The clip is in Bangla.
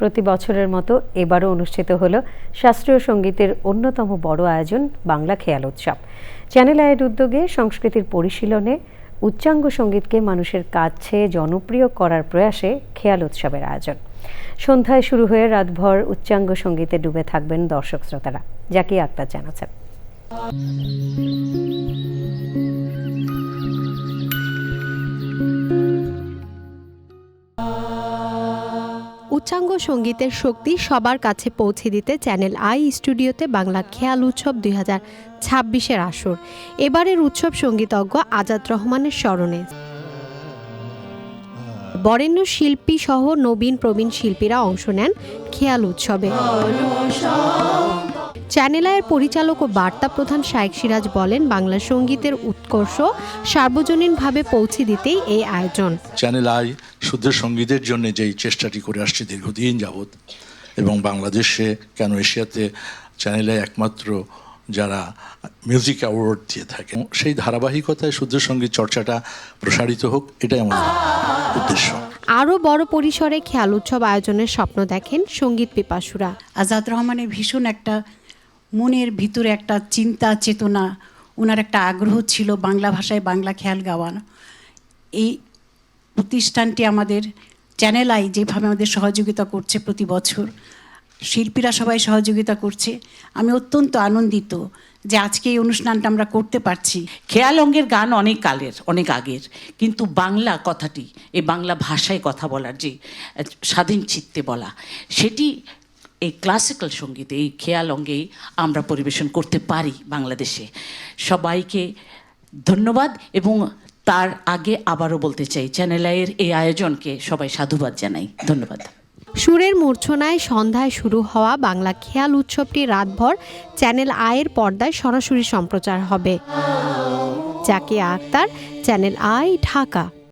প্রতি বছরের মতো এবারও অনুষ্ঠিত হল শাস্ত্রীয় সঙ্গীতের অন্যতম বড় আয়োজন বাংলা খেয়াল উৎসব। চ্যানেল আয়ের উদ্যোগে সংস্কৃতির পরিশীলনে উচ্চাঙ্গ সঙ্গীতকে মানুষের কাছে জনপ্রিয় করার প্রয়াসে খেয়াল উৎসবের আয়োজন। সন্ধ্যায় শুরু হয়ে রাতভর উচ্চাঙ্গ সঙ্গীতে ডুবে থাকবেন দর্শক শ্রোতারা। জাকি আক্তার জানাচ্ছেন। উচ্চাঙ্গ সঙ্গীতের শক্তি সবার কাছে পৌঁছে দিতে চ্যানেল আই স্টুডিওতে বাংলা খেয়াল উৎসব দুই হাজার ছাব্বিশের আসর। এবারের উৎসব সঙ্গীতজ্ঞ আজাদ রহমানের স্মরণে। বরেণ্য শিল্পী সহ নবীন প্রবীণ শিল্পীরা অংশ নেন খেয়াল উৎসবে। চ্যানেল আয়ের পরিচালক ও বার্তা প্রধান শায়েক সিরাজ বলেন, বাংলা সঙ্গীতের উৎকর্ষ সার্বজনীনভাবে পৌঁছে দিতেই এই আয়োজন। চ্যানেল আই শুদ্ধ সঙ্গীতের জন্য যেই চেষ্টাটি করে আসছে দীর্ঘদিন যাবৎ এবং বাংলাদেশে কেন এশিয়াতে চ্যানেলে একমাত্র যারা মিউজিক অ্যাওয়ার্ড দিয়ে থাকে। সেই ধারাবাহিকতায় শুদ্ধ সংগীত চর্চাটা প্রসারিত হোক এটাই আমাদের উদ্দেশ্য। আরও বড় পরিসরে খেয়াল উৎসব আয়োজনের স্বপ্ন দেখেন সংগীত পিপাসুরা। আজাদ রহমানের ভীষণ একটা মনের ভিতরে একটা চিন্তা চেতনা ওনার একটা আগ্রহ ছিল বাংলা ভাষায় বাংলা খেয়াল গাওয়ানো। এই প্রতিষ্ঠানটি আমাদের চ্যানেল আই, যেভাবে আমাদের সহযোগিতা করছে প্রতি বছর। শিল্পীরা সবাই সহযোগিতা করছে। আমি অত্যন্ত আনন্দিত যে আজকে এই অনুষ্ঠানটা আমরা করতে পারছি। খেয়াল অঙ্গের গান অনেক কালের, অনেক আগের। কিন্তু বাংলা কথাটি, এই বাংলা ভাষায় কথা বলার যে স্বাধীন চিত্তে বলা, সেটি এই ক্লাসিক্যাল সঙ্গীতে, এই খেয়াল অঙ্গেই আমরা পরিবেশন করতে পারি বাংলাদেশে। সবাইকে ধন্যবাদ এবং তার আগে আবারও বলতে চাই চ্যানেল আইয়ের এই আয়োজনকে সবাই সাধুবাদ জানাই। ধন্যবাদ। সুরের মূর্ছনায় সন্ধ্যায় শুরু হওয়া বাংলা খেয়াল উৎসবটি রাতভর চ্যানেল আয়ের পর্দায় সরাসরি সম্প্রচার হবে। Zakia Akter Channel I Dhaka.